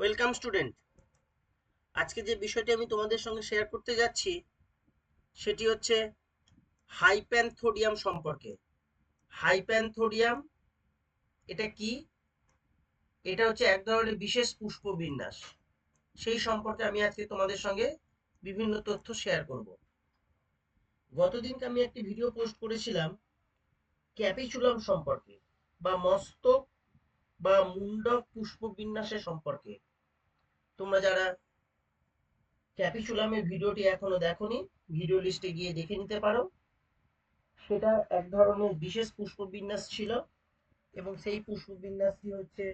Welcome student. আজকে যে বিষয়টি আমি তোমাদের সঙ্গে শেয়ার করতে যাচ্ছি, সেটি হচ্ছে হাইপ্যান্থোডিয়াম সম্পর্কে। হাইপ্যান্থোডিয়াম, এটা কি? এটা হচ্ছে এক ধরনের বিশেষ পুষ্পবিন্যাস। সেই সম্পর্কে আমি আজকে তোমাদের সঙ্গে বিভিন্ন তথ্য শেয়ার করব। গতদিনকে আমি একটি ভিডিও পোস্ট করেছিলাম ক্যাপিচুলাম সম্পর্কে বা মস্তক বা মুন্ডক পুষ্পবিন্যাসের সম্পর্কে। তোমরা যারা ক্যাপিচুলামের ভিডিওটি এখনও দেখোনি, ভিডিও লিস্টে গিয়ে দেখে নিতে পারো। সেটা এক ধরনের বিশেষ পুষ্পবিন্যাস ছিল এবং সেই পুষ্পবিন্যাসটি হচ্ছে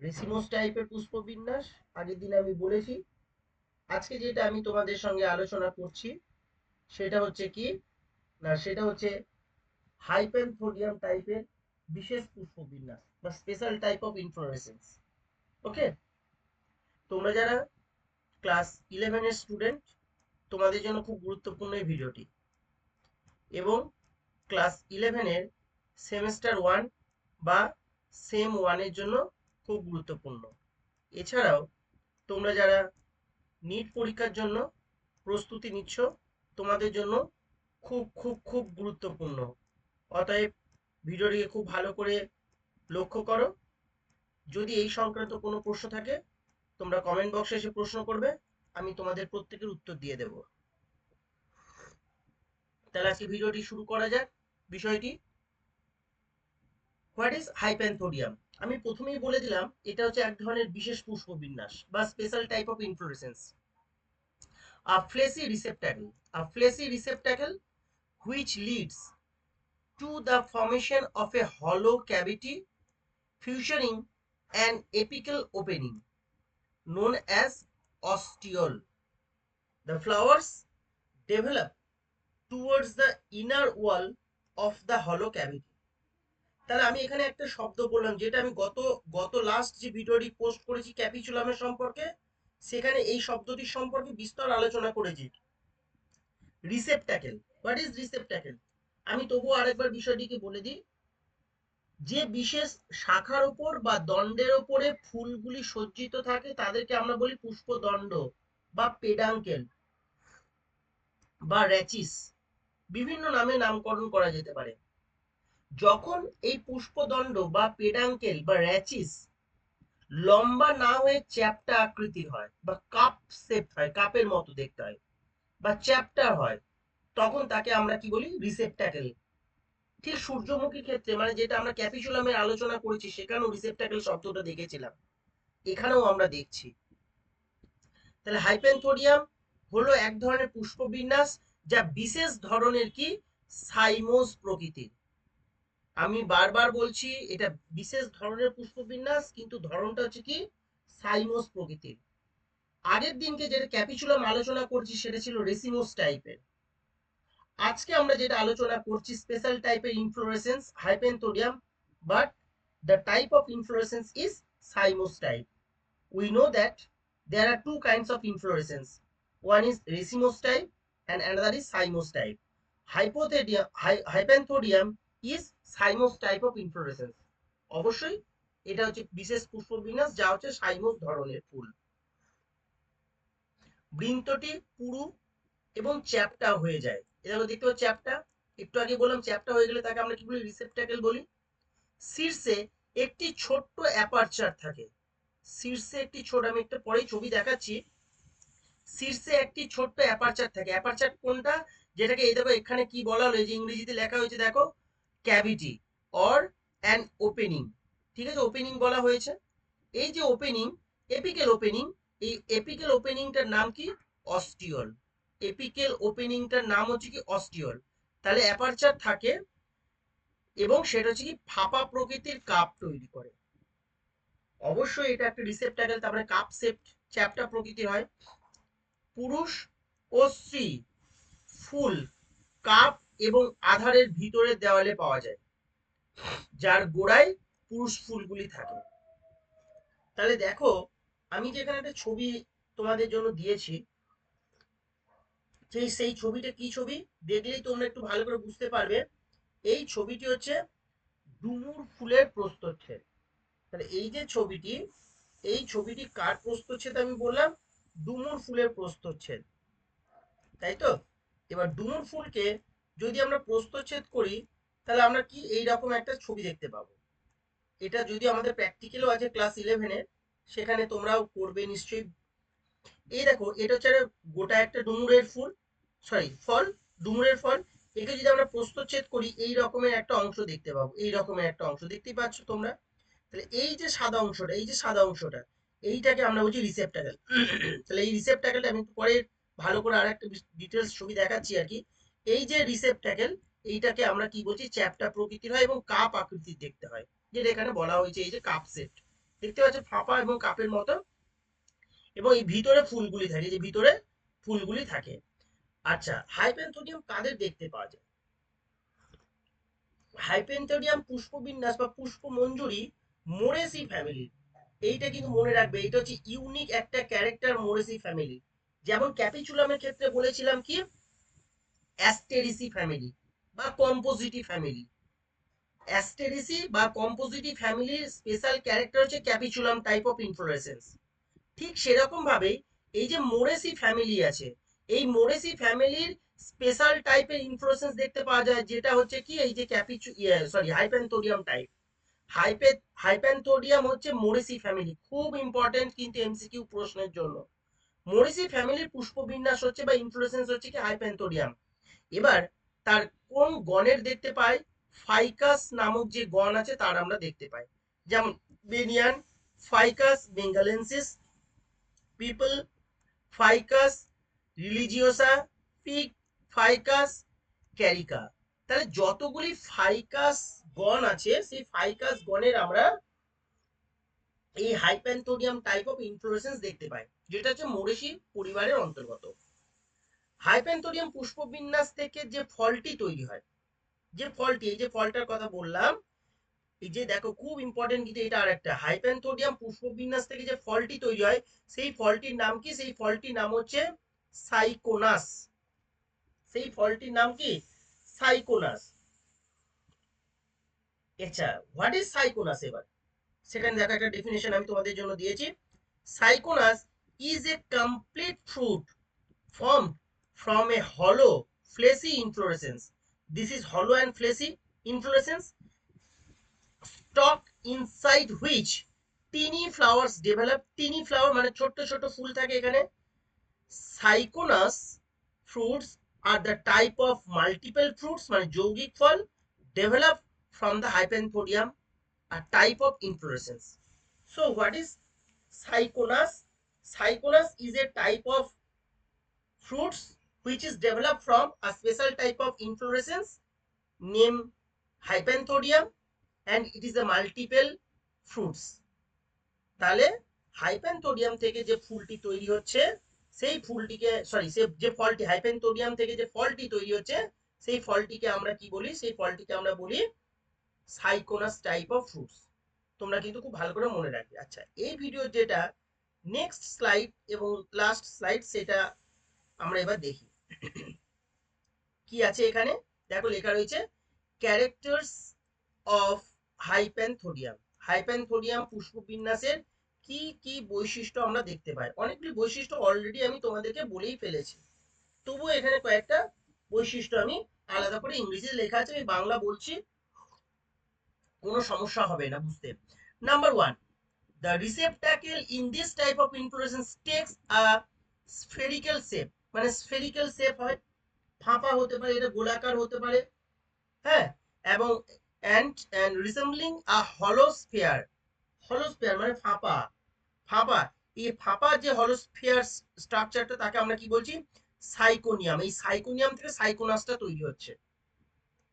রেসিমোস টাইপের পুষ্পবিন্যাস। আগের দিন আমি বলেছি, আজকে যেটা আমি তোমাদের সঙ্গে আলোচনা করছি, সেটা হচ্ছে কি, না, সেটা হচ্ছে হাইপেনথোডিয়াম টাইপের বিশেষ পুষ্পবিন্যাস বা special type of inflorescence okay তোমরা যারা ক্লাস ইলেভেনের স্টুডেন্ট তোমাদের জন্য খুব গুরুত্বপূর্ণ এই ভিডিওটি এবং ক্লাস ইলেভেনের সেমেস্টার ওয়ান বা সেম ওয়ানের জন্য খুব গুরুত্বপূর্ণ। এছাড়াও, তোমরা যারা নিট পরীক্ষার জন্য প্রস্তুতি নিচ্ছ, তোমাদের জন্য খুব খুব খুব গুরুত্বপূর্ণ। অতএব ভিডিওটিকে খুব ভালো করে লক্ষ্য করো। যদি এই সংক্রান্ত কোনো প্রশ্ন থাকে তোমরা কমেন্ট বক্সে এসে প্রশ্ন করবে, আমি তোমাদের প্রত্যেকের উত্তর দিয়ে দেব। তাহলে আজকে ভিডিওটি শুরু করা যাক বিষয়টি। হোয়াট ইজ হাইপ্যান্থোডিয়াম আমি প্রথমেই বলে দিলাম, এটা হচ্ছে এক ধরনের বিশেষ পুষ্পবিন্যাস বা special type of inflorescence a fleshy receptacle a fleshy receptacle which leads to the formation of a hollow cavity featuring an apical opening known as ostiole. The flowers develop towards the inner wall of the hollow cavity. তাহলে আমি এখানে একটা শব্দ বললাম, যেটা আমি গত গত লাস্ট যে ভিডিওটি পোস্ট করেছি ক্যাপিচুলামের সম্পর্কে, সেখানে এই শব্দটির সম্পর্কে বিস্তর আলোচনা করেছি রিসেপ্টাকেল হোয়াট ইজ রিসেপ্টাকেল আমি তবুও আরেকবার বিষয়টিকে বলে দিই যে বিশেষ শাখার ওপর বা দণ্ডের ওপরে ফুলগুলি সজ্জিত থাকে, তাদেরকে আমরা বলি পুষ্পদণ্ড বা পেডাঙ্কেল বা র্যাচিস বিভিন্ন নামে নামকরণ করা যেতে পারে। যখন এই পুষ্পদণ্ড বা পেডাঙ্কেল বা র্যাচিস লম্বা না হয়ে চ্যাপ্টা আকৃতির হয় বা কাপ শেপ হয়, কাপের মতো দেখতে হয় বা চ্যাপ্টার হয়, তখন তাকে আমরা কি বলি? রিসেপ্টাকেল ঠিক সূর্যমুখী ক্ষেত্রে মানে যেটা আমরা ক্যাপিচুলামের আলোচনা করেছি, সেখানেও রিসেপ্টাকেল শব্দটা দেখেছিলাম। এখানেও আমরা দেখছি। তাহলে হাইপেনথোডিয়াম হলো এক ধরনের পুষ্পবিন্যাস যা বিশেষ ধরনের কি? সাইমোস প্রকৃতির। আমি বারবার বলছি, এটা বিশেষ ধরনের পুষ্পবিন্যাস, কিন্তু ধরনটা হচ্ছে কি? সাইমোস প্রকৃতির। আগের দিনকে যেটা ক্যাপিচুলাম আলোচনা করছি, সেটা ছিল রেসিমোস টাইপের আজকে আমরা যেটা আলোচনা করছি স্পেশাল টাইপের inflorescence hypanthodium but the type of inflorescence is cymose type we know that there are two kinds of inflorescence one is racemose type and another is cymose type hypanthodium hypanthodium is cymose type of inflorescence অবশ্যই এটা হচ্ছে বিশেষ পুষ্প পুষ্পবিন্যাস, যা হচ্ছে cymose ধরনের ফুল। বৃন্তটি পুরু এবং চ্যাপটা হয়ে যায়। এটা দেখতে পাচ্ছ চ্যাপটা একটু আগে বললাম চ্যাপটা হয়ে গেলে তাকে আমরা কি বলি? রিসেপ্টাকেল বলি। শীর্ষে একটি ছোট্ট অ্যাপারচার থাকে। শীর্ষে একটি ছোট, আমি একটু পরেই ছবি দেখাচ্ছি। শীর্ষে একটি ছোট্ট অ্যাপারচার থাকে। অ্যাপারচার কোনটা? যেটাকে এই দেখো, এখানে কি বলা হলো? যে ইংরেজিতে লেখা হয়েছে, দেখো ক্যাভিটি অর অ্যান ওপেনিং ঠিক আছে ওপেনিং বলা হয়েছে। এই যে ওপেনিং এপিক্যাল ওপেনিং এই এপিক্যাল ওপেনিংটার নাম কি? অস্টিওল এপিক্যাল ওপেনিংটার নাম হচ্ছে কি অস্টিওল। তাহলে অ্যাপারচার থাকে এবং সেটা হচ্ছে কি ফাঁপা প্রকৃতির কাপ তৈরি করে। অবশ্যই এটা একটা রিসেপ্টাকেল তারপরে কাপ শেপড চ্যাপ্টা প্রকৃতির হয়। পুরুষ ও স্ত্রী ফুল, কাপ এবং আধারের ভিতরের দেওয়ালে পাওয়া যায়, যার গোড়ায় পুরুষ ফুলগুলি থাকে। তাহলে দেখো, আমি যেখানে একটা ছবি তোমাদের জন্য দিয়েছি সেই সেই ছবিটা কি ছবি? দেখলেই তোমরা একটু ভালো করে বুঝতে পারবে। এই ছবিটি হচ্ছে ডুমুর ফুলের প্রস্তচ্ছেদ। তাহলে এই যে ছবিটি, এই ছবিটি কার প্রস্থচ্ছেদ আমি বললাম? ডুমুর ফুলের প্রস্থচ্ছেদ তাই তো? এবার ডুমুর ফুলকে যদি আমরা প্রস্তচ্ছেদ করি, তাহলে আমরা কি এই রকম একটা ছবি দেখতে পাবো? এটা যদি আমাদের প্র্যাকটিক্যালও আছে ক্লাস ইলেভেনের সেখানে তোমরাও করবে নিশ্চয়ই। এই দেখো, এটা হচ্ছে গোটা একটা ডুমুরের ফুল। সরি ফল, ডুমুরের ফল, একে যদি আমরা প্রস্থচ্ছেদ করি, এই রকমের একটা অংশ দেখতে পাবো। এই রকমের একটা অংশ দেখতেই পাচ্ছ তোমরা? তাহলে এই যে সাদা অংশটা, এই যে সাদা অংশটা, এইটাকে আমরা বলছি রিসেপ্টাকেল তাহলে এই রিসেপ্টাকেলটা আমি একটু পরে ভালো করে আর একটা ডিটেলস ছবি দেখাচ্ছি আর কি। এই যে রিসেপ্টাকেল এইটাকে আমরা কি বলছি? চ্যাপ্টা প্রকৃতির হয় এবং কাপ আকৃতির দেখতে হয়, যেটা এখানে বলা হয়েছে, এই যে কাপ সেট দেখতে পাচ্ছ ফাঁপা এবং কাপের মতো। এবং এই ভিতরে ফুলগুলি থাকে যে ভিতরে ফুলগুলি থাকে। আচ্ছা হাইপেন্থোডিয়াম কাদের দেখতে পাওয়া যায়? হাইপেন্থোডিয়াম পুষ্পবিন্যাস বা পুষ্পমঞ্জুরি মোরেসি ফ্যামিলির এইটা কিন্তু মনে রাখবে এটা হচ্ছে ইউনিক একটা ক্যারেক্টার মোরেসি ফ্যামিলি যেমন ক্যাপিচুলামের ক্ষেত্রে বলেছিলাম কি? অ্যাস্টেরিসি ফ্যামিলি বা কম্পোজিটি ফ্যামিলি অ্যাস্টেরিসি বা কম্পোজিটি ফ্যামিলির স্পেশাল ক্যারেক্টার হচ্ছে ক্যাপিচুলাম টাইপ অফ ইনফ্লোরেসেন্স ঠিক সেরকম ভাবে এই যে মোরেসি ফ্যামিলি আছে এই মোরেসি ফ্যামিলির স্পেশাল টাইপের ইনফ্লোরেসেন্স দেখতে পাওয়া যায়, যেটা হচ্ছে কি, এই যে ক্যাপিচু সরি হাইপেন্থোডিয়াম টাইপ হাইপে হাইপ্যান্থোডিয়াম হচ্ছে মোরেসি ফ্যামিলি, খুব ইম্পর্টেন্ট কিন্তু এমসিকিউ প্রশ্নের জন্য। মোরেসি ফ্যামিলির পুষ্পবিন্যাস হচ্ছে বা ইনফ্লোরেসেন্স হচ্ছে কি হাইপ্যান্থোডিয়াম এবার তার কোন গণের দেখতে পাই? ফাইকাস নামক যে গণ আছে, তার আমরা দেখতে পাই। যেমন banyan Ficus benghalensis peepal Ficus religiosa fig Ficus, carica. তাহলে যতগুলি ফাইকাস গণ আছে, সেই ফাইকাস গণের আমরা এই হাইপ্যান্থোডিয়াম টাইপ অফ ইনফ্লোরেসেন্স দেখতে পাই, যেটা হচ্ছে মোরেসি পরিবারের অন্তর্গত। হাইপ্যান্থোডিয়াম পুষ্পবিন্যাস থেকে যে ফলটি তৈরি হয়, যে ফলটি, এই যে ফলটার কথা বললাম, এই যে দেখো খুব ইম্পর্টেন্ট কিন্তু এটা আর একটা হাইপ্যান্থোডিয়াম পুষ্পবিন্যাস থেকে যে ফলটি তৈরি হয়, সেই ফলটির নাম কি? সেই ফলটির নাম হচ্ছে সাইকোনাস। সেই ফলটির নাম কি? সাইকোনাস। আচ্ছা হোয়াট ইজ সাইকোনাস এবার? সেখানে দেখো, একটা ডেফিনেশন আমি তোমাদের জন্য দিয়েছি। Syconus is a complete fruit form from a হলো ফ্লেসি ইনফ্লোরেসেন্স দিস ইজ হলো and fleshy inflorescence stalk inside which tiny flowers develop tiny flower মানে ছোট্ট ছোট ফুল থাকে এখানে। Syconus fruits are the type of multiple fruits মানে যৌগিক ফল develop from the hypanthodium are type of inflorescence so what is syconus syconus is a type of fruits which is develop from a special type of inflorescence name hypanthodium and it is a multiple fruits তাহলে hypanthodium থেকে যে ফুলটি তৈরি হচ্ছে সেই ফুলটিকে sorry সে যে ফলটি হাইপ্যান্থোডিয়াম থেকে যে ফলটি তৈরি হচ্ছে, সেই ফলটিকে আমরা কি বলি? সেই ফলটিকে আমরা বলি সাইকোনাস টাইপ অফ ফ্রুটস তোমরা কিন্তু খুব ভালো করে মনে রাখবে। আচ্ছা এই ভিডিও যেটা নেক্সট স্লাইড এবং লাস্ট স্লাইড সেটা আমরা এবার দেখি। কি আছে এখানে? দেখো লেখা রয়েছে ক্যারেক্টার্স অফ হাইপ্যান্থোডিয়াম হাইপ্যান্থোডিয়াম পুষ্পবিন্যাসের কি কি বৈশিষ্ট্য আমরা দেখতে পাই? অনেকগুলি বৈশিষ্ট্য অলরেডি আমি তোমাদেরকে বলেই ফেলেছি। তবুও এখানে কয়েকটা বৈশিষ্ট্য আমি আলাদা করে ইংরেজিতে লেখা আছে, আমি বাংলা বলছি, কোনো সমস্যা হবে না বুঝতে। Number one the receptacle in this type of inflorescence takes a spherical shape মানে স্ফেরিক্যাল শেপ হয়, ফাঁপা হতে পারে, এটা গোলাকার হতে পারে হ্যাঁ? এবং অ্যান্ড অ্যান্ড রিসেম্বলিং আ হলোস্ফিয়ার হলোস্ফিয়ার মানে ফাঁপা। ফাঁপা। এই ফাঁপা যে হলোস্ফিয়ার স্ট্রাকচারটা তাকে আমরা কি বলছি? সাইকোনিয়াম। এই সাইকোনিয়াম থেকে সাইকোনাসটা তৈরি হচ্ছে।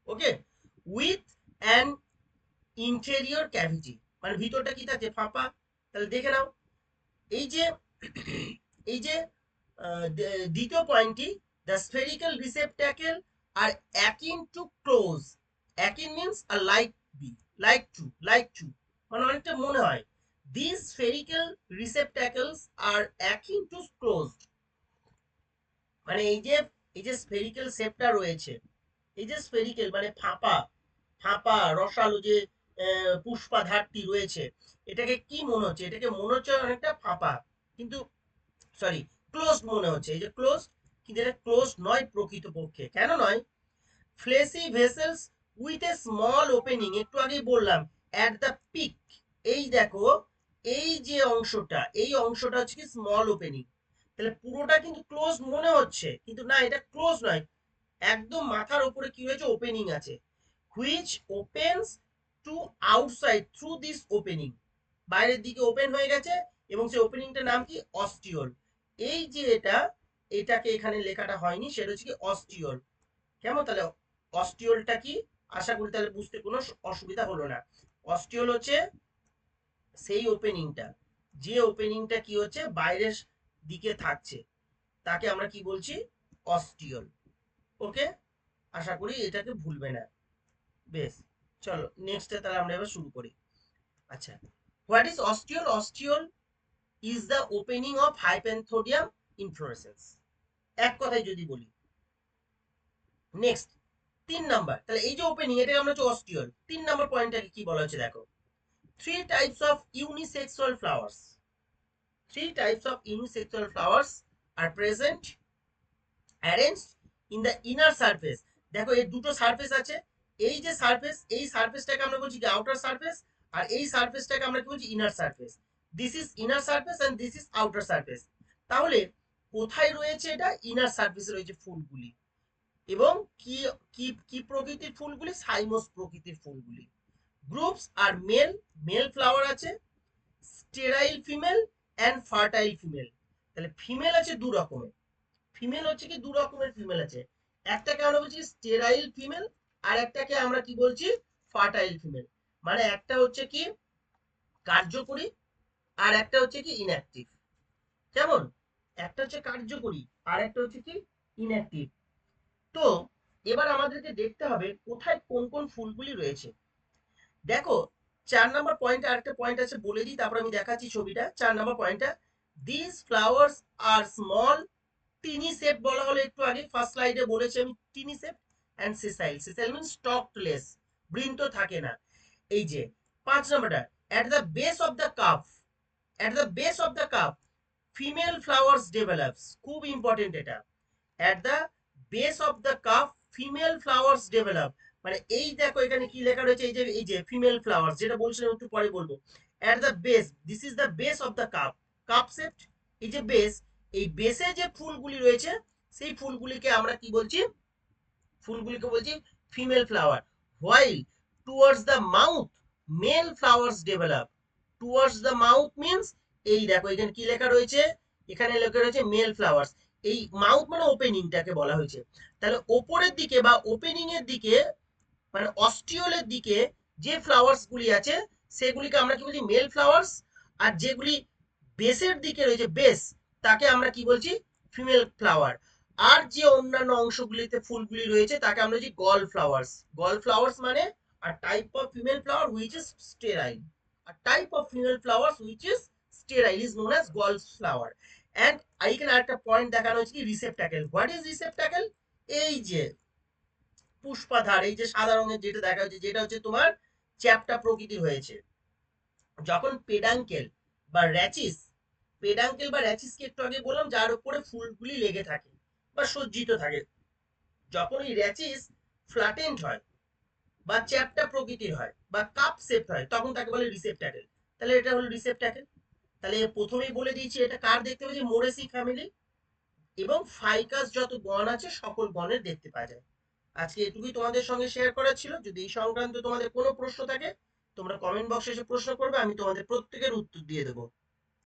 Okay? With an interior cavity. মানে ভিতরটা কি থাকছে ফাঁপা। তাহলে দেখে নাও। এই যে এই যে দ্বিতীয় পয়েন্টটি the spherical receptacle are akin to close akin means are like be like to like to মানে অনেকটা মনে হয়। This spherical receptacles are akin to closed মানে এই যে এই যে স্ফেরিক্যাল শেপটা রয়েছে, এই যে স্ফেরিক্যাল মানে ফাঁপা ফাঁপা, রসালো যে পুষ্পাধারটি রয়েছে, এটাকে কি মনে হচ্ছে? এটাকে মনে হচ্ছে অনেকটা ফাঁপা, কিন্তু সরি ক্লোজ মনে হচ্ছে। এই যে ক্লোজ কিন্তু এটা ক্লোজ নয় প্রকৃতপক্ষে। কেন নয়? Fleshy vessels with a small opening একটু আগেই বললাম অ্যাট দ্য পিক এই দেখো, এই যে অংশটা, এই অংশটা হচ্ছে কি স্মল ওপেনিং তাহলে পুরোটা কিন্তু ক্লোজ মনে হচ্ছে, কিন্তু না, এটা ক্লোজ নয়। একদম মাথার উপরে কি হয়েছে? ওপেনিং আছে। Which opens to outside through this opening বাইরের দিকে ওপেন হয়ে গেছে, এবং সেই ওপেনিংটার নাম কি? অস্টিওল এই যে এটা, এটাকে এখানে লেখাটা হয়নি, সেটা হচ্ছে কি অস্টিওল কেমন? তাহলে অস্টিওলটা কি? আশা করি তাহলে বুঝতে কোনো অসুবিধা হলো না। অস্টিওল হচ্ছে সেই ওপেনিংটা যে ওপেনিংটা কি হচ্ছে? বাইরের দিকে থাকছে। তাকে আমরা কি বলছি? অস্টিওল ওকে আশা করি এটাকে ভুলবে না। বেশ, চলো নেক্সটে তাহলে আমরা এবার শুরু করি। আচ্ছা what is ostiole ostiole is the opening of hypanthodium inflorescence এক কথায় যদি বলি। নেক্সট তিন নাম্বার তাহলে এই যে ওপেনিং এটাকে আমরা হচ্ছে অস্টিওল তিন নাম্বার পয়েন্টটাকে কি বলা হচ্ছে দেখো? Three types of unisexual flowers three types of unisexual flowers are present arranged in the inner surface দেখো, এই দুটো সারফেস আছে। এই যে সারফেস এই সারফেসটাকে আমরা বলছি কি? আউটার সারফেস আর এই সারফেসটাকে আমরা কি বলছি? Inner surface this is inner surface and this is outer surface তাহলে কোথায় রয়েছে এটা? ইনার সারফেসে রয়েছে ফুলগুলি। এবং কি কি প্রকৃতির ফুলগুলি? সাইমোস প্রকৃতির ফুলগুলি। Groups are male male flower আছে, sterile female and fertile female. তাহলে ফিমেল আছে দু রকমের। ফিমেল হচ্ছে কি, দু রকমের ফিমেল আছে। একটাকে আমরা বলছি স্টেরাইল ফিমেল আর একটাকে আমরা কি বলছি ফার্টাইল ফিমেল। মানে একটা হচ্ছে কি কার্যকরী আর একটা হচ্ছে কি ইনঅ্যাক্টিভ কেমন? একটা হচ্ছে কার্যকরী আর একটা হচ্ছে কি ইনঅ্যাক্টিভ তো এবার আমাদেরকে দেখতে হবে কোথায় কোন কোন ফুলগুলি রয়েছে। দেখো, চার নাম্বার পয়েন্টে আরেকটা পয়েন্ট আছে, বলে দিই, তারপর আমি দেখাচ্ছি ছবিটা। চার নাম্বার পয়েন্টটা this flowers are small tiny shape বলা হলো একটু আগে ফার্স্ট স্লাইডে বলেছি আমি টিনি সেপ অ্যান্ড সিসাইল সিসাইল মিন স্টকলেস বৃন্ত থাকে না। এই যে, পাঁচ নাম্বারটা at the base of the cup at the base of the cup female flowers develops খুব ইম্পর্টেন্ট এটা। At the base of the cup female flowers develop মানে এই দেখো এখানে কি লেখা রয়েছে? এই যে এই যে ফিমেল ফ্লাওয়ার্স যেটা বলছিলাম একটু পরে বলব। At the base this is the base of the cup cup set এই যে বেস এই বেসে যে ফুলগুলি রয়েছে, সেই ফুলগুলিকে আমরা কি বলছি? ফুলগুলিকে বলছি female flower while towards the mouth male flowers develop towards the mouth means এই দেখো এখানে কি লেখা রয়েছে? এখানে লেখা রয়েছে মেল ফ্লাওয়ার্স এই মাউথ মানে ওপেনিংটাকে বলা হয়েছে। তাহলে ওপরের দিকে বা ওপেনিং এর দিকে মানে অস্টিওলের দিকে যে ফ্লাওয়ার্স গুলি আছে, সেগুলিকে আমরা কি বলছি? মেল ফ্লাওয়ার্স আর যেগুলি বেসের দিকে রয়েছে বেস তাকে আমরা কি বলছি? ফিমেল ফ্লাওয়ার আর যে অন্যান্য অংশগুলিতে ফুলগুলি রয়েছে, তাকে আমরা বলছি গল ফ্লাওয়ার্স গল ফ্লাওয়ার্স মানে are type of female flower which is sterile are type of female flowers which is sterile is known as gall flower and এইখানে আরেকটা পয়েন্ট দেখানো হয়েছে কি? রিসেপ্টাকেল হোয়াট ইজ রিসেপ্টাকেল এই যে পুষ্পাধার, এই যে সাদা রঙের যেটা দেখা হচ্ছে যেটা হচ্ছে তোমার চ্যাপটা প্রকৃতির হয়েছে। যখন পেডাঙ্কেল বা র্যাচিস, পেডাঙ্কেল বা র্যাচিসকে একটু আগে বললাম, যার উপরে ফুলগুলি লেগে থাকে বা সজ্জিত থাকে। যখন এই র্যাচিস ফ্ল্যাটেন্ড হয় বা চ্যাপটা প্রকৃতির হয় বা কাপ শেপ হয়, তখন তাকে বলে রিসেপ্টাকেল তাহলে এটা হলো রিসেপ্টাকেল তাহলে প্রথমেই বলে দিয়েছি, এটা কার দেখতে পাচ্ছি মোরেসি ফ্যামিলি এবং ফাইকাস যত গণ আছে, সকল গণের দেখতে পাওয়া যায়। আজকে এটুকুই তোমাদের সঙ্গে শেয়ার করা ছিল। যদি এই সংক্রান্ত তোমাদের কোনো প্রশ্ন থাকে, তোমরা কমেন্ট বক্সে এসে প্রশ্ন করবে, আমি তোমাদের প্রত্যেকের উত্তর দিয়ে দেবো।